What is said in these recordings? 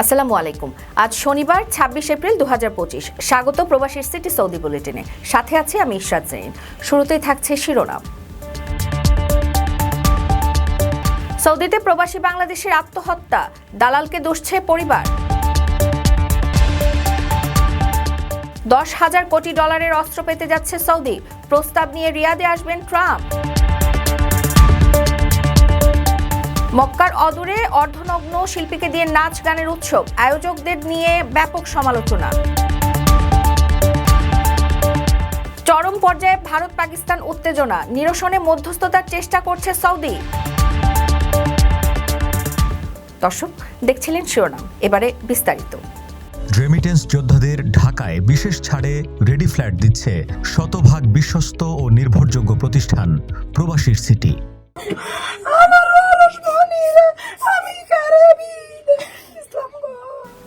আসসালামু আলাইকুম। আজ শনিবার, ছাব্বিশ এপ্রিল দুহাজার পঁচিশ। স্বাগত প্রবাসীর সিটি সৌদি বুলেটিনে। সাথে আছি আমি ইশরাত জৈন শুরুতেই থাকছে শিরোনাম। সৌদিতে প্রবাসী বাংলাদেশের আত্মহত্যা। দালালকে দোষছে পরিবার। দশ হাজার কোটি ডলারের অস্ত্র পেতে যাচ্ছে সৌদি। প্রস্তাব নিয়ে রিয়াদে আসবেন ট্রাম্প। মক্কার অদূরে অর্ধনগ্ন শিল্পীকে দিয়ে নাচ গানের উৎসব। আয়োজকদের নিয়ে ব্যাপক সমালোচনা। চরম পর্যায়ে ভারত পাকিস্তান উত্তেজনা। নিরসনে মধ্যস্থতার চেষ্টা করছে সৌদি। দর্শক, দেখছিলেন শিরোনাম। এবারে বিস্তারিত। রেমিটেন্স যোদ্ধাদের ঢাকায় বিশেষ ছাড়ে রেডি ফ্ল্যাট দিচ্ছে শতভাগ বিশ্বস্ত ও নির্ভরযোগ্য প্রতিষ্ঠান, প্রবাসীর সিটি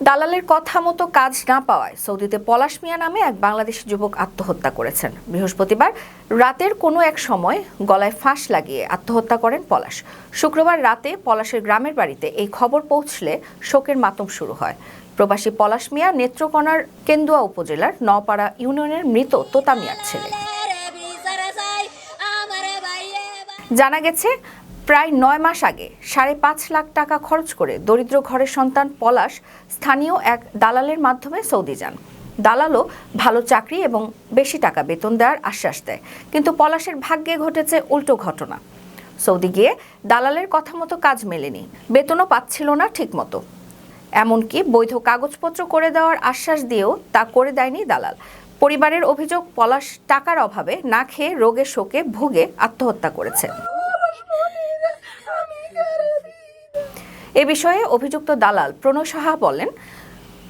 দালালের কথা মতো কাজ না পাওয়ায় সৌদিতে পলাশ মিয়া নামে এক বাংলাদেশি যুবক আত্মহত্যা করেছেন। বৃহস্পতিবার রাতের কোনো এক সময় গলায় ফাঁস লাগিয়ে আত্মহত্যা করেন পলাশ। শুক্রবার রাতে পলাশের গ্রামের বাড়িতে এই খবর পৌঁছলে শোকের মাতম শুরু হয়। প্রবাসী পলাশ মিয়া নেত্রকোনার কেন্দুয়া উপজেলার নওপাড়া ইউনিয়নের মৃত তোতা মিয়ার ছেলে। জানা গেছে প্রায় নয় মাস আগে সাড়ে পাঁচ লাখ টাকা খরচ করে দরিদ্র ঘরের সন্তান পলাশ স্থানীয় এক দালালের মাধ্যমে সৌদি যান। দালালও ভালো চাকরি এবং বেশি টাকা বেতন দেওয়ার আশ্বাস দেয়। কিন্তু পলাশের ভাগ্যে ঘটেছে উল্টো ঘটনা। সৌদি গিয়ে দালালের কথা মতো কাজ মেলেনি, বেতনও পাচ্ছিল না ঠিকমতো। এমনকি বৈধ কাগজপত্র করে দেওয়ার আশ্বাস দিয়েও তা করে দেয়নি দালাল। পরিবারের অভিযোগ, পলাশ টাকার অভাবে না খেয়ে রোগে শোকে ভুগে আত্মহত্যা করেছে। এ বিষয়ে অভিযুক্ত দালাল প্রণয় সাহা বলেন,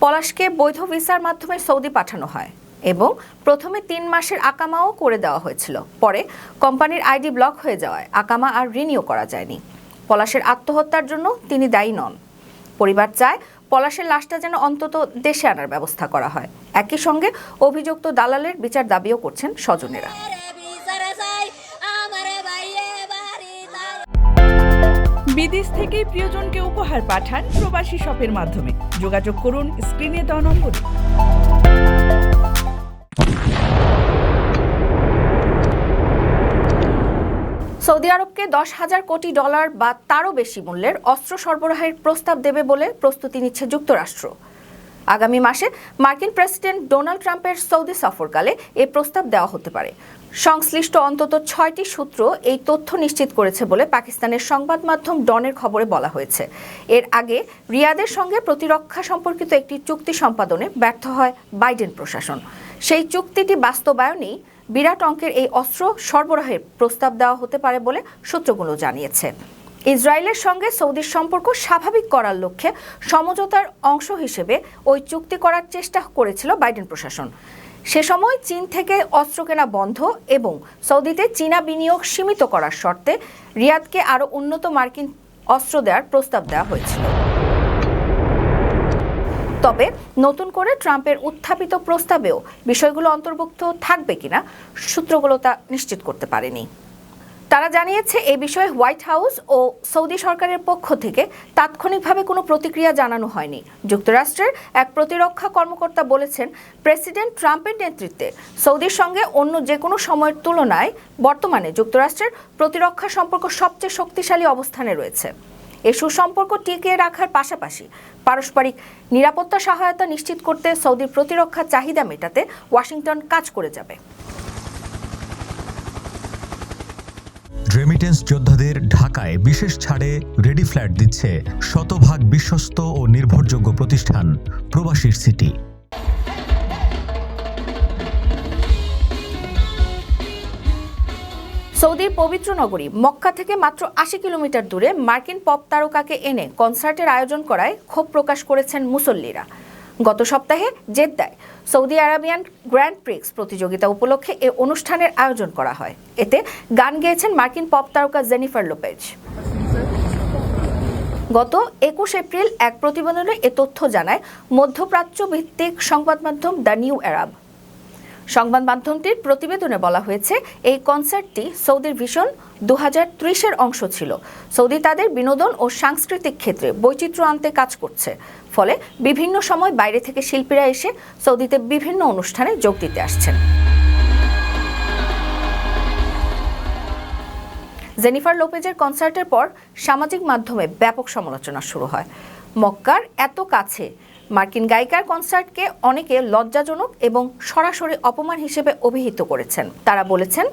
পলাশকে বৈধ ভিসার মাধ্যমে সৌদি পাঠানো হয় এবং প্রথমে তিন মাসের আকামাও করে দেওয়া হয়েছিল। পরে কোম্পানির আইডি ব্লক হয়ে যাওয়ায় আকামা আর রিনিউ করা যায়নি। পলাশের আত্মহত্যার জন্য তিনি দায়ী নন। পরিবার চায় পলাশের লাশটা যেন অন্তত দেশে আনার ব্যবস্থা করা হয়। একই সঙ্গে অভিযুক্ত দালালের বিচার দাবিও করছেন স্বজনেরা। বিদেশ থেকে প্রিয়জনকে উপহার পাঠান প্রবাসী শপের মাধ্যমে। যোগাযোগ করুন, স্ক্রিনে দেওয়া নম্বরে। সৌদি আরবকে দশ হাজার কোটি ডলার বা তারও বেশি মূল্যের অস্ত্র সরবরাহের প্রস্তাব দেবে বলে প্রস্তুতি নিচ্ছে যুক্তরাষ্ট্র। আগামী মাসে মার্কিন প্রেসিডেন্ট ডোনাল্ড ট্রাম্পের সৌদি সফরকালে এই প্রস্তাব দেওয়া হতে পারে। সংশ্লিষ্ট অন্তত ছয়টি সূত্র এই তথ্য নিশ্চিত করেছে বলে পাকিস্তানের সংবাদ মাধ্যম ডনের খবরে বলা হয়েছে। এর আগে রিয়াদের সঙ্গে প্রতিরক্ষা সম্পর্কিত একটি চুক্তি সম্পাদনে ব্যর্থ হয় বাইডেন প্রশাসন। সেই চুক্তিটি বাস্তবায়নেই বিরাট অঙ্কের এই অস্ত্র সরবরাহের প্রস্তাব দেওয়া হতে পারে বলে সূত্রগুলো জানিয়েছে। ইসরায়েলের সঙ্গে সৌদির সম্পর্ক স্বাভাবিক করার লক্ষ্যে সমঝোতার অংশ হিসেবে ওই চুক্তি করার চেষ্টা করেছিল বাইডেন প্রশাসন। সে সময় চীন থেকে অস্ত্র কেনা বন্ধ এবং সৌদিতে চীনা বিনিয়োগ সীমিত করার শর্তে রিয়াদকে আরও উন্নত মার্কিন অস্ত্র দেওয়ার প্রস্তাব দেওয়া হয়েছিল। তবে নতুন করে ট্রাম্পের উত্থাপিত প্রস্তাবেও বিষয়গুলো অন্তর্ভুক্ত থাকবে কিনা সূত্রগুলো তা নিশ্চিত করতে পারেনি। তারা জানিয়েছে, এ বিষয়ে হোয়াইট হাউস ও সৌদি সরকারের পক্ষ থেকে তাৎক্ষণিকভাবে কোনো প্রতিক্রিয়া জানানো হয়নি। যুক্তরাষ্ট্রের এক প্রতিরক্ষা কর্মকর্তা বলেছেন, প্রেসিডেন্ট ট্রাম্পের নেতৃত্বে সৌদির সঙ্গে অন্য যে কোনো সময়ের তুলনায় বর্তমানে যুক্তরাষ্ট্রের প্রতিরক্ষা সম্পর্ক সবচেয়ে শক্তিশালী অবস্থানে রয়েছে। এ সুসম্পর্ক টিকিয়ে রাখার পাশাপাশি পারস্পরিক নিরাপত্তা সহায়তা নিশ্চিত করতে সৌদির প্রতিরক্ষা চাহিদা মেটাতে ওয়াশিংটন কাজ করে যাবে। রেমিটেন্স যোদ্ধাদের ঢাকায় বিশেষ ছাড়ে রেডি ফ্ল্যাট দিচ্ছে শতভাগ বিশ্বস্ত ও নির্ভরযোগ্য প্রতিষ্ঠান, প্রবাসীর সিটি সৌদির পবিত্র নগরী মক্কা থেকে মাত্র আশি কিলোমিটার দূরে মার্কিন পপ তারকাকে এনে কনসার্টের আয়োজন করায় ক্ষোভ প্রকাশ করেছেন মুসল্লিরা। গত সপ্তাহে জেদ্দায় সৌদি আরাবিয়ান গ্র্যান্ড প্রিক্স প্রতিযোগিতা উপলক্ষে এ অনুষ্ঠানের আয়োজন করা হয়। এতে গান গেয়েছেন মার্কিন পপ তারকা জেনিফার লোপেজ। গত একুশ এপ্রিল এক প্রতিবেদনে এ তথ্য জানায়, মধ্যপ্রাচ্য ভিত্তিক সংবাদ মাধ্যম দ্য নিউ অ্যারাব সংবাদ মাধ্যমটির প্রতিবেদনে বলা হয়েছে, এই কনসার্টটি সৌদির ভিশন দু হাজার অংশ ছিল। সৌদি তাদের বিনোদন ও সাংস্কৃতিক ক্ষেত্রে বৈচিত্র্য আনতে কাজ করছে। ফলে বিভিন্ন সময় বাইরে থেকে শিল্পীরা এসে সৌদিতে বিভিন্ন অনুষ্ঠানে যোগ দিতে আসছেন। জেনিফার লোপেজের কনসার্টের পর সামাজিক মাধ্যমে ব্যাপক সমালোচনা শুরু হয়। মক্কার এত কাছে মার্কিন গায়িকার কনসার্টকে অনেকে লজ্জাজনক এবং সরাসরি অপমান হিসেবে অভিহিত করেছেন। তারা বলেছেন,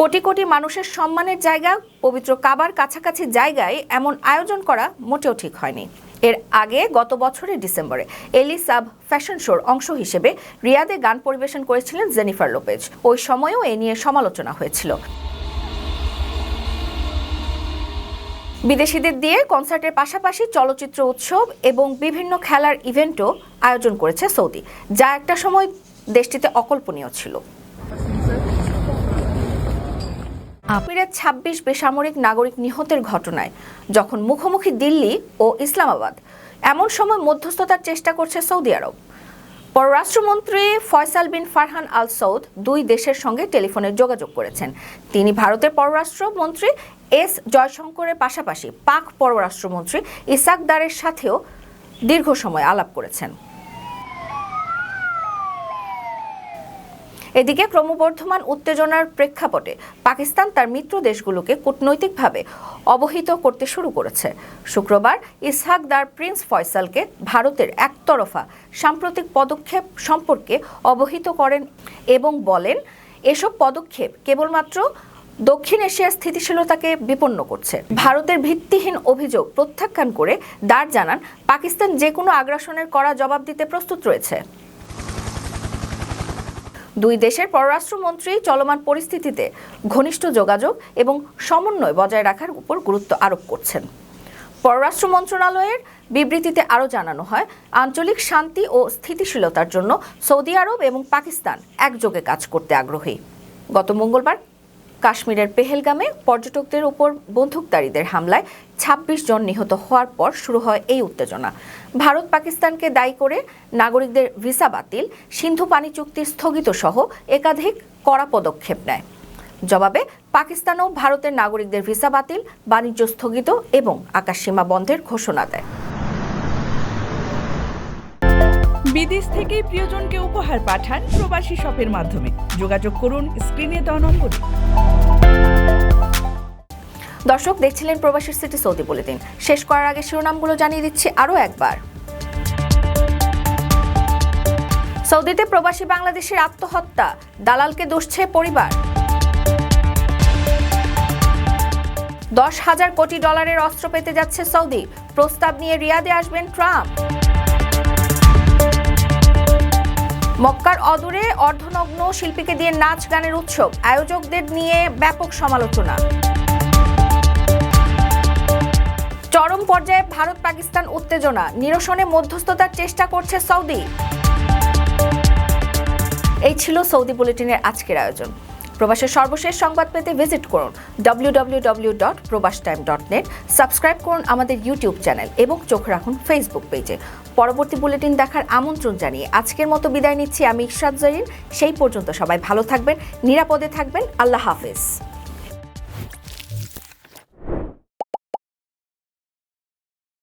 কোটি কোটি মানুষের সম্মানের জায়গা, পবিত্র কাবার কাছাকাছি জায়গায় এমন আয়োজন করা মোটেও ঠিক হয়নি। এর আগে গত বছরের ডিসেম্বরে এলি সাব ফ্যাশন শোর অংশ হিসেবে রিয়াদে গান পরিবেশন করেছিলেন জেনিফার লোপেজ। ওই সময়ও এ নিয়ে সমালোচনা হয়েছিল। বিদেশিদের দিয়ে কনসার্টের পাশাপাশি চলচ্চিত্র উৎসব এবং বিভিন্ন খেলার ইভেন্টও আয়োজন করেছে সৌদি, যা একটা সময় দেশটিতে অকল্পনীয় ছিল। আমিরের ছাব্বিশ বেসামরিক নাগরিক নিহতের ঘটনায়, যখন মুখোমুখি দিল্লি ও ইসলামাবাদ, এমন সময় মধ্যস্থতার চেষ্টা করছে সৌদি আরব। পররাষ্ট্রমন্ত্রী ফয়সাল বিন ফারহান আল সৌদ দুই দেশের সঙ্গে টেলিফোনে যোগাযোগ করেছেন। তিনি ভারতের পররাষ্ট্রমন্ত্রী এস জয়শঙ্করের পাশাপাশি পাক পররাষ্ট্রমন্ত্রী ইসাক দারের সাথেও দীর্ঘ সময় আলাপ করেছেন। এদিকে ক্রমবর্ধমান উত্তেজনার প্রেক্ষাপটে পাকিস্তান তার মিত্র দেশগুলোকে কূটনৈতিকভাবে অবহিত করতে শুরু করেছে। শুক্রবার ইসহাক দার প্রিন্স ফয়সালকে ভারতের একতরফা সাম্প্রতিক পদক্ষেপ সম্পর্কে অবহিত করেন এবং বলেন, এসব পদক্ষেপ কেবলমাত্র দক্ষিণ এশিয়ার স্থিতিশীলতাকে বিপন্ন করছে। ভারতের ভিত্তিহীন অভিযোগ প্রত্যাখ্যান করে দার জানান, পাকিস্তান যে কোনো আগ্রাসনের কড়া জবাব দিতে প্রস্তুত রয়েছে। দুই দেশের পররাষ্ট্রমন্ত্রী চলমান পরিস্থিতিতে ঘনিষ্ঠ যোগাযোগ এবং সমন্বয় বজায় রাখার উপর গুরুত্ব আরোপ করছেন। পররাষ্ট্র মন্ত্রণালয়ের বিবৃতিতে আরও জানানো হয়, আঞ্চলিক শান্তি ও স্থিতিশীলতার জন্য সৌদি আরব এবং পাকিস্তান একযোগে কাজ করতে আগ্রহী। গত মঙ্গলবার কাশ্মীরের পেহেলগামে পর্যটকদের উপর বন্দুকধারীদের হামলায় ২৬ জন নিহত হওয়ার পর শুরু হয় এই উত্তেজনা। ভারত পাকিস্তানকে দায়ী করে নাগরিকদের ভিসা বাতিল, সিন্ধু পানি চুক্তি স্থগিত সহ একাধিক কড়া পদক্ষেপ নেয়। জবাবে, পাকিস্তানও ভারতের নাগরিকদের ভিসা বাতিল, বাণিজ্য স্থগিত এবং আকাশসীমা বন্ধের ঘোষণা দেয়। বিদেশ থেকে প্রিয়জনকে উপহার পাঠান প্রবাসী শপের মাধ্যমে। যোগাযোগ করুন স্ক্রিনে দেওয়া নম্বরে। দর্শক, দেখছিলেন প্রবাসীর সিটি সৌদি বুলেটিন। শেষ করার আগে শিরোনামগুলো জানিয়ে দিচ্ছি আরও একবার। সৌদিতে প্রবাসী বাংলাদেশের আত্মহত্যা, দালালকে দোষছে পরিবার। দশ হাজার কোটি ডলারের অস্ত্র পেতে যাচ্ছে সৌদি। প্রস্তাব নিয়ে রিয়াদে আসবেন ট্রাম্প। মক্কার অদূরে অর্ধনগ্ন শিল্পীকে দিয়ে নাচ গানের উৎসব। আয়োজকদের নিয়ে ব্যাপক সমালোচনা। চরম পর্যায়ে ভারত পাকিস্তান উত্তেজনা। নিরসনে মধ্যস্থতার চেষ্টা করছে সৌদি। এই ছিল সৌদি বুলেটিনের আজকের আয়োজন। প্রবাসের সর্বশেষ সংবাদ পেতে ভিজিট করুন www.probastoime.net dot Probash time dot net subscribe করুন আমাদের ইউটিউব চ্যানেল এবং চোখ রাখুন ফেসবুক পেজে পরবর্তী বুলেটিন দেখার আমন্ত্রণ জানিয়ে আজকের মতো বিদায় নিচ্ছি আমি ইশরাত জরিন সেই পর্যন্ত সবাই ভালো থাকবেন, নিরাপদে থাকবেন। আল্লাহ হাফেজ।